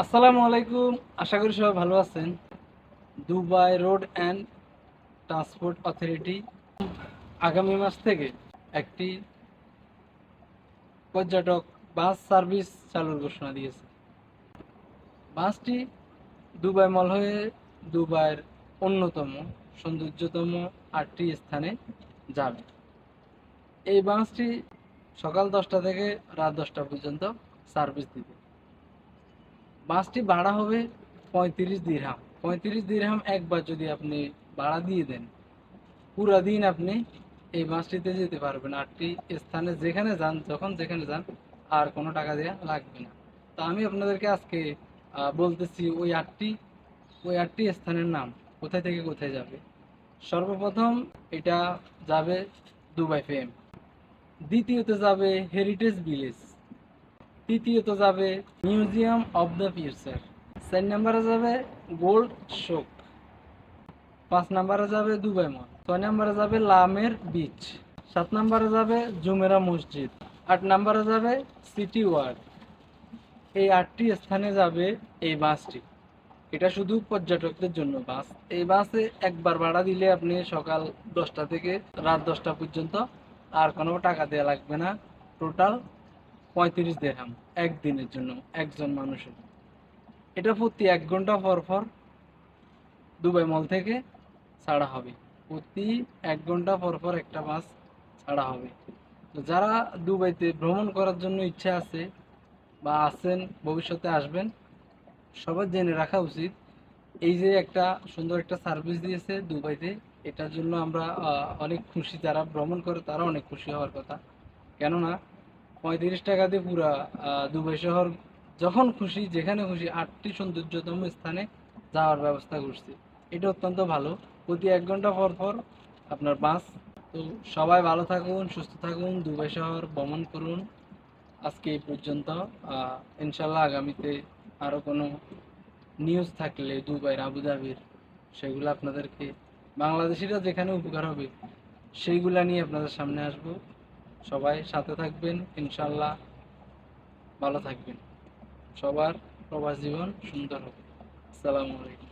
আসসালামু আলাইকুম, আশা করি সবাই ভালো আছেন। Dubai road and transport authority আগামী মাস থেকে একটি পর্যটক বাস সার্ভিস চালুর ঘোষণা দিয়েছে। বাসটি দুবাই মল হয়ে দুবাইয়ের অন্যতম সৌন্দর্যতম আটটি স্থানে যাবে। এই বাসটি সকাল দশটা থেকে রাত দশটা পর্যন্ত সার্ভিস দিবে। বাসটি ভাড়া হবে পঁয়ত্রিশ দিরহাম। পঁয়ত্রিশ দিরহাম একবার যদি আপনি ভাড়া দিয়ে দেন, পুরো দিন আপনি এই বাসটিতে যেতে পারবেন। আটটি স্থানে যেখানে যান, যখন যেখানে যান, আর কোনো টাকা দেওয়া লাগবে না। তো আমি আপনাদেরকে আজকে বলতেছি ওই আটটি ওই আটটি স্থানের নাম, কোথায় থেকে কোথায় যাবে। সর্বপ্রথম এটা যাবে দুবাই ফেম। দ্বিতীয়তে যাবে হেরিটেজ ভিলেজ। তৃতীয়ত যাবে মিউজিয়াম অফ দ্য ফিউচার চার নম্বরে যাবে গোল্ড শোক পাঁচ নম্বরে যাবে দুবাই মল ছয় নম্বরে যাবে লামের বিচ সাত নম্বরে যাবে জুমেরা মসজিদ আট নম্বরে যাবে সিটি ওয়ার্ড এই আটটি স্থানে যাবে এই বাসটি। এটা শুধু পর্যটকদের জন্য বাস। এই বাসে একবার ভাড়া দিলে আপনি সকাল দশটা থেকে রাত দশটা পর্যন্ত আর কোনো টাকা দেওয়া লাগবে না। টোটাল পঁয়ত্রিশ দেড়হাম একদিনের জন্য, একজন মানুষের। এটা প্রতি এক ঘণ্টা পর পর দুবাই মল থেকে ছাড়া হবে। প্রতি এক ঘণ্টা পর পর একটা বাস ছাড়া হবে। তো যারা দুবাইতে ভ্রমণ করার জন্য ইচ্ছা আছে বা আছেন, ভবিষ্যতে আসবেন, সবার জেনে রাখা উচিত এই যে একটা সুন্দর একটা সার্ভিস দিয়েছে দুবাইতে, এটার জন্য আমরা অনেক খুশি যারা ভ্রমণ করে, তারা অনেক খুশি হওয়ার কথা। কেননা পঁয়ত্রিশ টাকা দিয়ে পুরা দুবাই শহর যখন খুশি, যেখানে খুশি, আটটি সৌন্দর্যতম স্থানে যাওয়ার ব্যবস্থা করছি। এটা অত্যন্ত ভালো। প্রতি এক ঘণ্টা পর পর আপনার বাস। তো সবাই ভালো থাকুন, সুস্থ থাকুন, দুবাই শহর ভ্রমণ করুন। আজকে এই পর্যন্ত। ইনশাল্লাহ আগামীতে আরও কোনো নিউজ থাকলে দুবাইয়ের আবুধাবির, সেগুলো আপনাদেরকে, বাংলাদেশিরা যেখানে উপকার হবে, সেইগুলা নিয়ে আপনাদের সামনে আসব। সবাই সাথে থাকবেন ইনশাল্লাহ ভালো থাকবেন। সবার প্রবাস জীবন সুন্দর হবে। আসসালামু আলাইকুম।